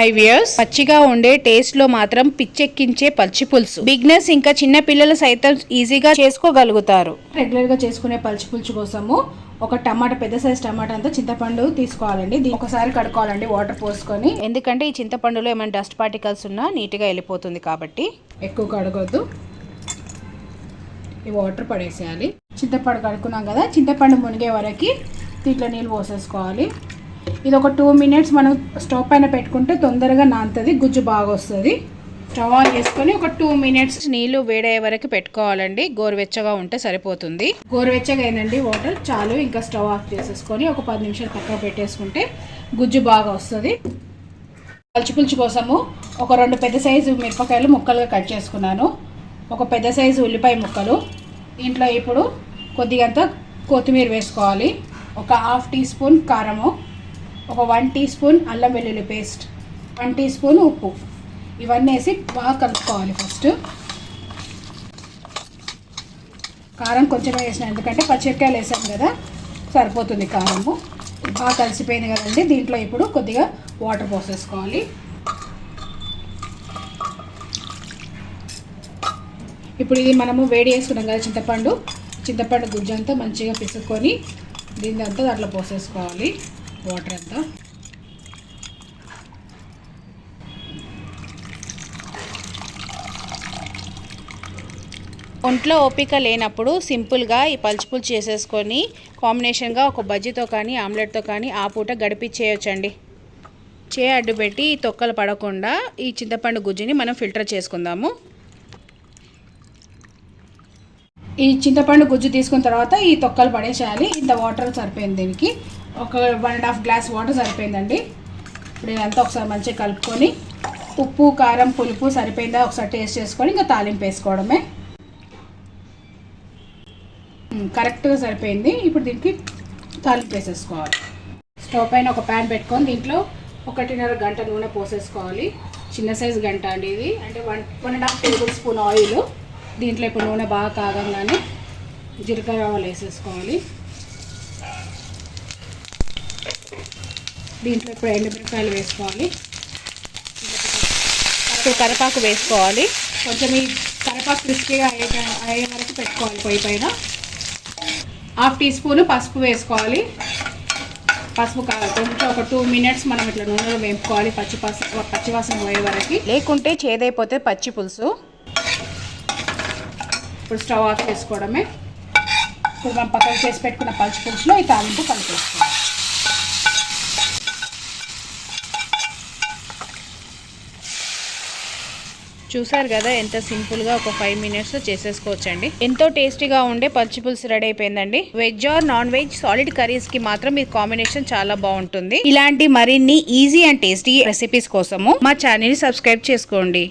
Five years పచ్చిగా ఉండే టేస్ట్లో మాత్రం పిచ్చెక్కించే పచ్చి పులుసు. బిగ్నెస్ ఇంకా చిన్న పిల్లలు సైతం ఈజీగా చేసుకోగలుగుతారు. రెగ్యులర్గా చేసుకునే పల్చి పులుసు కోసము ఒక టమాటా పెద్ద సైజ్ టమాటా అంతా చింతపండు తీసుకోవాలండి. ఒకసారి కడుక్కోవాలండి వాటర్ పోసుకొని. ఎందుకంటే ఈ చింతపండులో ఏమైనా డస్ట్ పార్టికల్స్ ఉన్నా నీట్గా వెళ్ళిపోతుంది కాబట్టి. ఎక్కువ కడగొద్దు. ఈ వాటర్ పడేసేయాలి. చింతపండు కడుక్కున్నాం కదా చింతపండు మునిగే వరకు దీంట్లో నీళ్ళు పోసేసుకోవాలి. ఇది ఒక టూ మినిట్స్ మనం స్టవ్ పైన పెట్టుకుంటే తొందరగా నానుతుంది గుజ్జు బాగా వస్తుంది స్టవ్ ఆన్ చేసుకొని ఒక టూ మినిట్స్ నీళ్ళు వేడయ్యే వరకు పెట్టుకోవాలండి. గోరువెచ్చగా ఉంటే సరిపోతుంది. గోరువెచ్చగా అయినండి వాటర్. చాలు ఇంకా స్టవ్ ఆఫ్ చేసేసుకొని ఒక పది నిమిషాలు పక్కన పెట్టేసుకుంటే గుజ్జు బాగా వస్తుంది పలుచు పులుచు కోసము ఒక రెండు పెద్ద సైజు మిరపకాయలు ముక్కలుగా కట్ చేసుకున్నాను. ఒక పెద్ద సైజు ఉల్లిపాయ ముక్కలు. దీంట్లో ఇప్పుడు కొద్దిగంత కొత్తిమీర వేసుకోవాలి. ఒక హాఫ్ టీ స్పూన్ కారము. ఒక వన్ టీ స్పూన్ అల్లం వెల్లుల్లి పేస్ట్ వన్ టీ స్పూన్ ఉప్పు. ఇవన్నీ వేసి బాగా కలుపుకోవాలి ఫస్ట్. కారం కొంచెమే వేసిన ఎందుకంటే పచ్చిమిరకాయలు వేసాం కదా సరిపోతుంది కారము. బాగా కలిసిపోయింది కదండి దీంట్లో ఇప్పుడు కొద్దిగా వాటర్ పోసేసుకోవాలి. ఇప్పుడు ఇది మనము వేడి చేసుకున్నాం కదా చింతపండు. చింతపండు గుజ్జంతా మంచిగా పిసుకొని దీన్ని అంతా దాంట్లో పోసేసుకోవాలి. వాటర్ అంతా. ఒంట్లో ఓపిక లేనప్పుడు సింపుల్గా ఈ పలుచుపులు చేసేసుకొని కాంబినేషన్గా ఒక బజ్జీతో కానీ ఆమ్లెట్తో కానీ ఆ పూట గడిపించేయచ్చండి చే అడ్డు పెట్టి ఈ తొక్కలు పడకుండా ఈ చింతపండు గుజ్జుని మనం ఫిల్టర్ చేసుకుందాము. ఈ చింతపండు గుజ్జు తీసుకున్న తర్వాత ఈ తొక్కలు పడేసేయాలి. ఇంత వాటర్ సరిపోయింది దీనికి. ఒక one and half glass water సరిపోయిందండి. ఇప్పుడు ఇదంతా ఒకసారి మంచిగా కలుపుకొని ఉప్పు కారం పులుపు సరిపోయిందా ఒకసారి టేస్ట్ చేసుకొని ఇంకా తాలింపు వేసుకోవడమే. కరెక్ట్గా సరిపోయింది. ఇప్పుడు దీనికి తాలింపు వేసేసుకోవాలి. స్టవ్ పైన ఒక ప్యాన్ పెట్టుకొని దీంట్లో ఒకటిన్నర గంట నూనె పోసేసుకోవాలి. చిన్న సైజు గంట అండి ఇది. అంటే one one and half tablespoon oil దీంట్లో ఇప్పుడు నూనె బాగా కాగంగానే జీలకర్ర ఆవాలు వేసేసుకోవాలి. దీంట్లో ఇప్పుడు ఎండుమిరపకాయలు వేసుకోవాలి. ఇప్పుడు కరివేపాకు వేసుకోవాలి. కొంచెం ఈ కరివేపాకు క్రిస్పీగా అయ్యే అయ్యే వరకు పెట్టుకోవాలి పొయ్యి పైన. హాఫ్ టీ స్పూన్ పసుపు వేసుకోవాలి. పసుపు కొంచెం ఒక టూ మినిట్స్ మనం ఇట్లా నూనెలో వేపుకోవాలి పచ్చి పసుపు పచ్చివాసన పోయే వరకు. లేకుంటే చేదైపోతే పచ్చి పులుసు. ఇప్పుడు స్టవ్ ఆఫ్ చేసుకోవడమే. ఇప్పుడు మనం పక్కన చేసి పెట్టుకున్న పచ్చి పులుసులో ఈ తాలింపు కలిపేసుకోవాలి. చూసారు కదా ఎంత సింపుల్గా ఒక ఫైవ్ మినిట్స్లో చేసేసుకోవచ్చండి. ఎంతో టేస్టీగా ఉండే పచ్చి పులుసు రెడీ అయిపోయిందండి. Veg or non veg solid కర్రీస్కి మాత్రం ఈ కాంబినేషన్ చాలా బాగుంటుంది. ఇలాంటి మరిన్ని ఈజీ అండ్ టేస్టీ రెసిపీస్ కోసము మా ఛానల్ని సబ్స్క్రైబ్ చేసుకోండి.